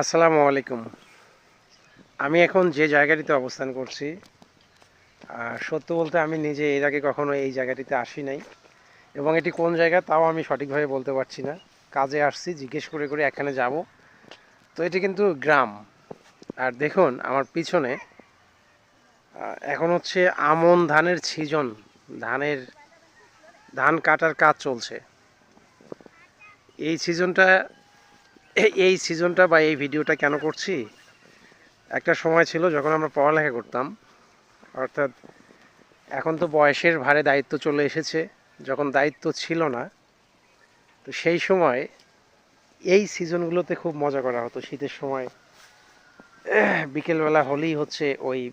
আসসালামু আলাইকুম। আমি এখন যে জায়গাটিতে অবস্থান করছি সত্য বলতে আমি নিজে এর আগে কখনো এই জায়গাটিতে আসি নাই। এবং এটি কোন জায়গা তাও আমি সঠিকভাবে বলতে পারছি না। কাজে আসছি, জিজ্ঞেস করে করে এখানে যাব। তো এটি কিন্তু গ্রাম। আর দেখুন, আমার পিছনে এখন হচ্ছে আমন ধানের সিজন ধানের, ধান কাটার কাজ চলছে। এই সিজনটা এই- সিজনটা বা এই ভিডিওটা কেন করছি? একটা সময় ছিল যখন আমরা পড়ালেখা করতাম, অর্থাৎ এখন তো বয়সের ভারে দায়িত্ব চলে এসেছে, যখন দায়িত্ব ছিল না, তো সেই সময় এই সিজনগুলোতে খুব মজা করা হতো। শীতের সময়, বিকেলবেলা হলেই হচ্ছে ওই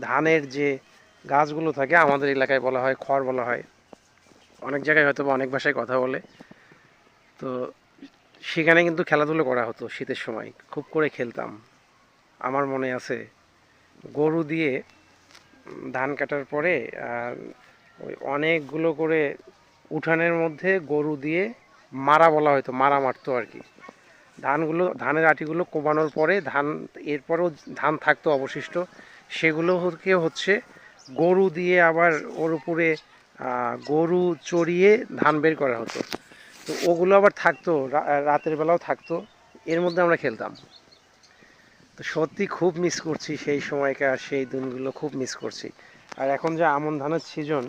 ধানের যে গাছগুলো থাকে, আমাদের এলাকায় বলা হয় খড় বলা হয়, অনেক জায়গায় হয়তো অনেক ভাষায় কথা বলে। তো সেখানে কিন্তু খেলাধুলো করা হতো শীতের সময়। খুব করে খেলতাম। আমার মনে আছে, গরু দিয়ে ধান কাটার পরে ওই অনেকগুলো করে উঠানের মধ্যে গরু দিয়ে মারা বলা হয়তো মারা মারতো আর কি। ধানগুলো, ধানের আটিগুলো কোবানোর পরে ধান, এরপরেও ধান থাকতো অবশিষ্ট। সেগুলোকে হচ্ছে গরু দিয়ে আবার ওর উপরে গরু চড়িয়ে ধান বের করা হতো। তো ওগুলো আবার থাকতো রাতের বেলাও থাকতো, এর মধ্যে আমরা খেলতাম। তো সত্যি খুব মিস করছি সেই সময়কার, সেই দিনগুলো খুব মিস করছি। আর এখন যে আমন ধানের সিজন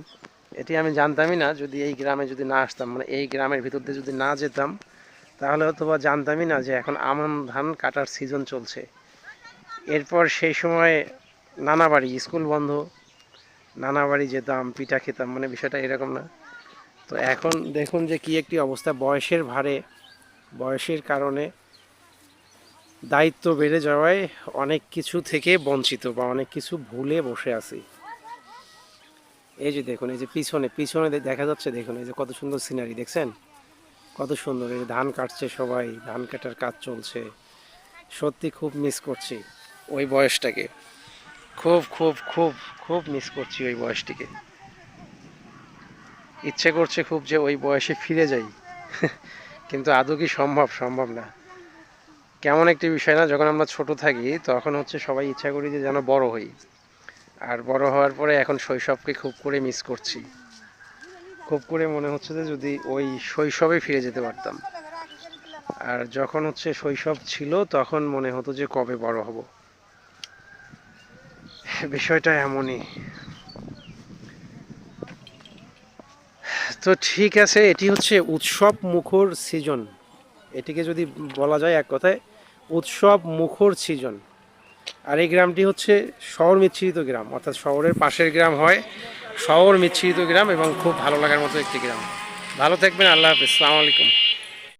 এটি আমি জানতামই না, যদি এই গ্রামে যদি না আসতাম মানে এই গ্রামের ভিতর দিয়ে যদি না যেতাম, তাহলে হয়তো বা জানতামই না যে এখন আমন ধান কাটার সিজন চলছে। এরপর সেই সময় নানা বাড়ি স্কুল বন্ধ নানা বাড়ি যেতাম, পিঠা খেতাম মানে বিষয়টা এরকম না। তো এখন দেখুন যে কি একটি অবস্থা, বয়সের ভারে, বয়সের কারণে দায়িত্ব বেড়ে যাওয়ায় অনেক কিছু থেকে বঞ্চিত বা অনেক কিছু ভুলে বসে আছি। এই যে দেখুন, এই যে পিছনে পিছনে দেখা যাচ্ছে দেখুন, এই যে কত সুন্দর সিনারি দেখছেন? কত সুন্দর, এই ধান কাটছে সবাই, ধান কাটার কাজ চলছে। সত্যি খুব মিস করছি ওই বয়সটাকে। খুব খুব খুব খুব মিস করছি ওই বয়সটিকে। ইচ্ছে করছে খুব যে ওই বয়সে ফিরে যাই। কিন্তু আদৌ কি সম্ভব? সম্ভব না। কেমন একটি বিষয় না, যখন আমরা ছোট থাকি, তখন হচ্ছে সবাই ইচ্ছা করি যে যেন বড় হই। আর বড় হওয়ার পরে এখন শৈশবকে খুব করে মিস করছি। খুব করে মনে হচ্ছে যে যদি ওই শৈশবে ফিরে যেতে পারতাম। আর যখন হচ্ছে শৈশব ছিল, তখন মনে হতো যে কবে বড় হব। বিষয়টা এমনই। তো ঠিক আছে, এটি হচ্ছে উৎসব মুখর সিজন। এটিকে যদি বলা যায় এক কথায়, উৎসব মুখর সিজন। আর এই গ্রামটি হচ্ছে শহর মিশ্রিত গ্রাম, অর্থাৎ শহরের পাশের গ্রাম হয় শহর মিশ্রিত গ্রাম এবং খুব ভালো লাগার মতো একটি গ্রাম। ভালো থাকবেন, আল্লাহ হাফিজ আলাইকুম।